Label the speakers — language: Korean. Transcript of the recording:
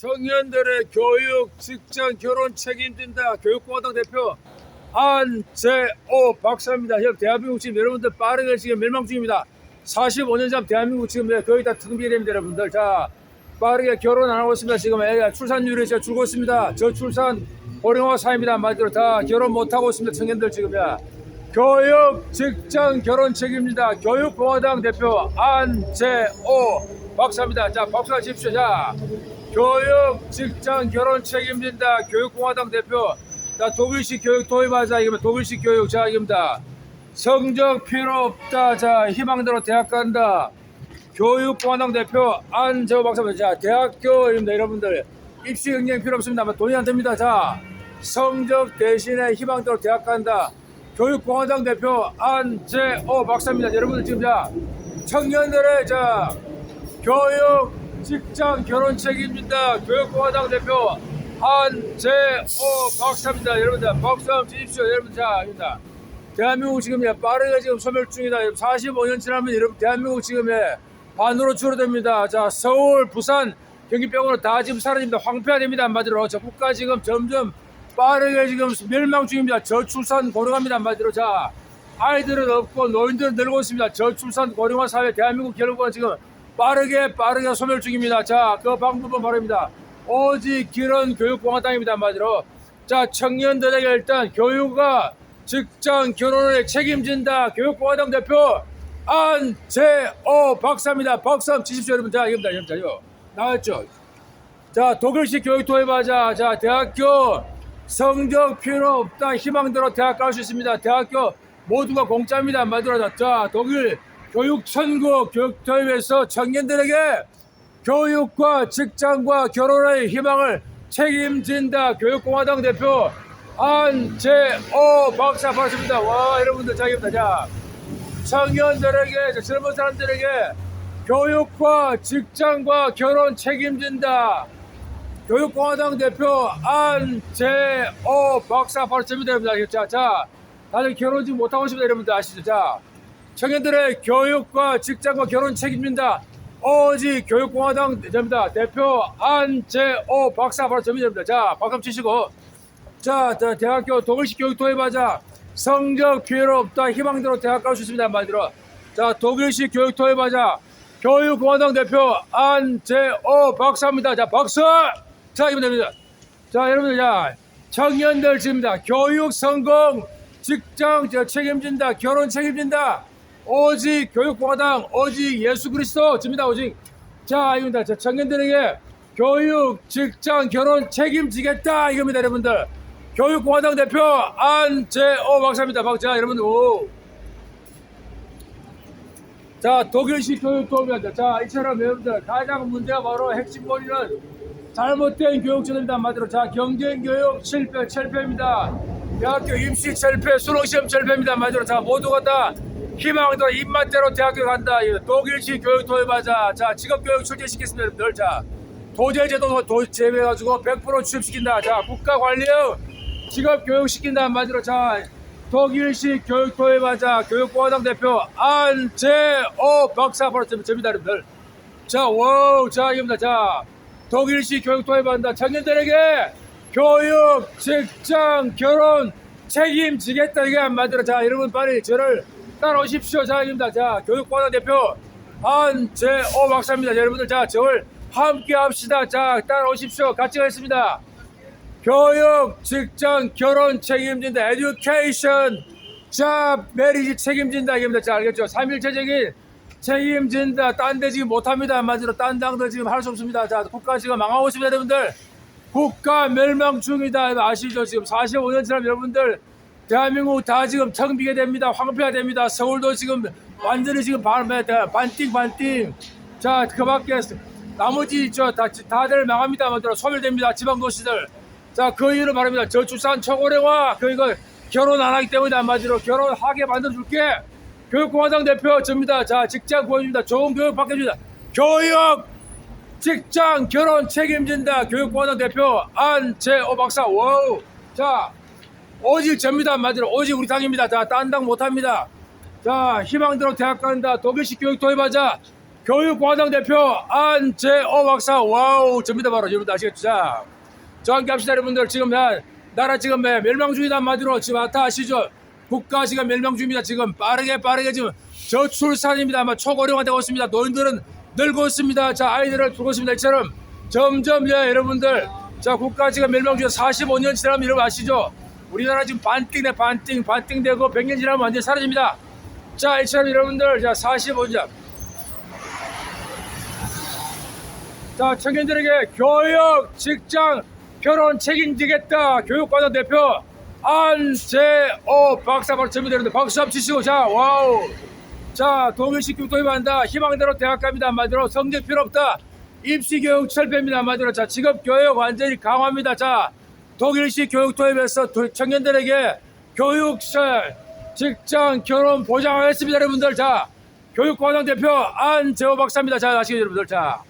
Speaker 1: 청년들의 교육, 직장, 결혼 책임진다. 교육공화당 대표 안재호 박사입니다. 현 대한민국 지금 여러분들 빠르게 지금 멸망 중입니다. 45년 전 대한민국 지금 거의 다 등비됩니다, 여러분들. 자, 빠르게 결혼 안 하고 있습니다. 지금 애가 출산율이 진짜 줄고 있습니다. 저출산 고령화 사입니다. 한마디로 다 결혼 못 하고 있습니다. 청년들 지금이야. 교육, 직장, 결혼 책임진다. 교육공화당 대표 안재호 박사입니다. 자, 박수 한번 주십시오. 자, 교육, 직장, 결혼 책임진다. 교육공화당 대표. 자, 독일식 교육 도입하자. 이거면 독일식 교육. 자, 이겁니다. 성적 필요 없다. 자, 희망대로 대학 간다. 교육공화당 대표 안재호 박사입니다. 자, 대학교입니다. 여러분들. 입시 응행 필요 없습니다. 돈이 안 됩니다. 자, 성적 대신에 희망대로 대학 간다. 교육공화당 대표 안재호 박사입니다. 여러분들 지금 자, 청년들의 자, 교육, 직장, 결혼 책임진다. 교육공화당 대표 한재호 박사입니다. 여러분들 박수 한번 주십시오. 여러분 자, 입니다. 대한민국 지금 예, 빠르게 지금 소멸 중이다. 45년 지나면 여러분 대한민국 지금 예, 반으로 줄어듭니다. 자, 서울, 부산, 경기병으로 다 지금 사라집니다. 황폐화됩니다. 한마디로 저 국가 지금 점점 빠르게 지금 멸망 중입니다. 저출산 고령화입니다. 한마디로 자, 아이들은 없고 노인들은 늘고 있습니다. 저출산 고령화 사회 대한민국 결국은 지금 빠르게 빠르게 소멸 중입니다. 자, 그 방법은 바로입니다. 오직 길은 교육공화당입니다. 한마디로. 자, 청년들에게 일단 교육과 직장, 결혼을 책임진다. 교육공화당 대표 안재호 박사입니다. 박수 한번 치십시오, 여러분. 자, 이겁니다. 이겁니다. 이거. 나왔죠? 자, 독일식 교육 도입하자. 자, 대학교 성적 필요 없다. 희망대로 대학 갈 수 있습니다. 대학교 모두가 공짜입니다. 한마디로. 자, 독일 교육 천국 교육 도입에서 청년들에게 교육과 직장과 결혼의 희망을 책임진다. 교육공화당 대표 안재호 박사 반갑습니다. 와, 여러분들 자기입니다. 자, 청년들에게, 저 젊은 사람들에게 교육과 직장과 결혼 책임진다. 교육공화당 대표 안재호 박사 바로 됩니다. 자, 자, 다들 결혼 지금 못하고 싶다 여러분들 아시죠? 자, 청년들의 교육과 직장과 결혼 책임진다. 오직 교육공화당 됩니다. 대표 안재호 박사 바로 됩니다. 자, 박수 치시고. 자, 자, 대학교 독일식 교육 도입하자. 성적 필요 없다. 희망대로 대학 갈 수 있습니다. 한마디로. 자, 독일식 교육 도입하자. 교육공화당 대표 안재호 박사입니다. 자, 박수! 자, 이분 됩니다. 자, 여러분들, 자, 청년들 지금입니다. 교육 성공, 직장 저 책임진다. 결혼 책임진다. 오직 교육공화당, 오직 예수 그리스도 집니다. 오직. 자, 이겁니다. 자, 청년들에게 교육, 직장, 결혼 책임지겠다. 이겁니다, 여러분들. 교육공화당 대표 안재호 박사입니다. 박자, 여러분들. 오. 자, 독일식 교육 도입니다. 자, 이처럼 여러분들 가장 문제가 바로 핵심 원인은 잘못된 교육 제도입니다. 한마디로 자, 경쟁 교육 실패, 철폐입니다. 대학교 입시 철폐, 수능 시험 철폐입니다. 한마디로 자, 모두가 다 희망도 입맛대로 대학교 간다. 이 독일식 교육 도입하자. 자, 직업 교육 출제시키겠습니다. 여러분들. 자, 도제 제도 도 제외해가지고 100% 취업시킨다. 자, 국가 관리형 직업 교육 시킨다. 한마디로 자, 독일식 교육 도입하자. 교육공화당 대표 안재호 박사 바로 접니다, 여러분들. 자, 와우, 자, 이겁니다. 자, 독일식 교육 도입한다. 청년들에게 교육, 직장, 결혼 책임지겠다. 이게 한마디로. 자, 여러분 빨리 저를 따라오십시오. 자, 이겁니다. 자, 교육공화당 대표 안재호 박사입니다. 자, 여러분들, 자, 저를 함께 합시다. 자, 따라오십시오. 같이 가겠습니다. 교육, 직장, 결혼 책임진다. 에듀케이션, 잡, 메리지 책임진다. 이겁니다. 자, 알겠죠? 삼일체적인 책임진다. 딴 데 지금 못합니다. 한마디로 딴 당들 지금 할 수 없습니다. 자, 국가 지금 망하고 있습니다. 여러분들. 국가 멸망 중이다. 아시죠? 지금 45년 지나면 여러분들 대한민국 다 지금 청비게 됩니다. 황폐화 됩니다. 서울도 지금 완전히 지금 반, 반띵 반띵. 자, 그 밖에 나머지 저 다, 다들 망합니다. 소멸됩니다. 지방 도시들. 자, 그 이유를 말합니다. 저출산 초고령화 그 이거 결혼 안 하기 때문에 한마디로 결혼하게 만들어 줄게. 교육공화당 대표 접니다. 자, 직장 구해줍니다. 좋은 교육 받겨줍니다. 교육, 직장, 결혼 책임진다. 교육공화당 대표 안재호 박사. 와우. 자, 오직 접니다. 한마디로 오직 우리 당입니다. 자, 딴 당 못합니다. 자, 희망대로 대학 간다. 독일식 교육 도입하자. 교육과당 대표 안재호 박사 와우 접니다 바로 여러분들 아시겠죠? 자, 저 함께 합시다 여러분들 지금 한 나라 지금 매- 멸망 중이다 한마디로 지금 다 아시죠? 국가 지금 멸망 중입니다 지금 빠르게 빠르게 지금 저출산입니다 아마 초고령화 되고 있습니다 노인들은 늙고 있습니다 자 아이들을 두고 있습니다 이처럼 점점 예 여러분들 자 국가 지금 멸망 중에 45년 지나면 여러분 아시죠? 우리나라 지금 반띵돼 반띵 반띵되고 100년 지나면 완전히 사라집니다 자 이처럼 여러분들 자 45년 자, 청년들에게 교육, 직장, 결혼 책임지겠다. 교육과당 대표 안재호 박사 바로 전부되는데 박수 한번 치시고 자, 와우. 자, 동일식 교육 도입한다. 희망대로 대학 갑니다. 한마디로 성적 필요 없다. 입시 교육 철폐입니다. 한마디로 자, 직업 교육 완전히 강화합니다. 자, 독일식 교육 도입해서 도- 청년들에게 교육설, 직장, 결혼 보장하겠습니다. 여러분들 자, 교육과당 대표 안재호 박사입니다. 자, 아시겠죠, 여러분들 자.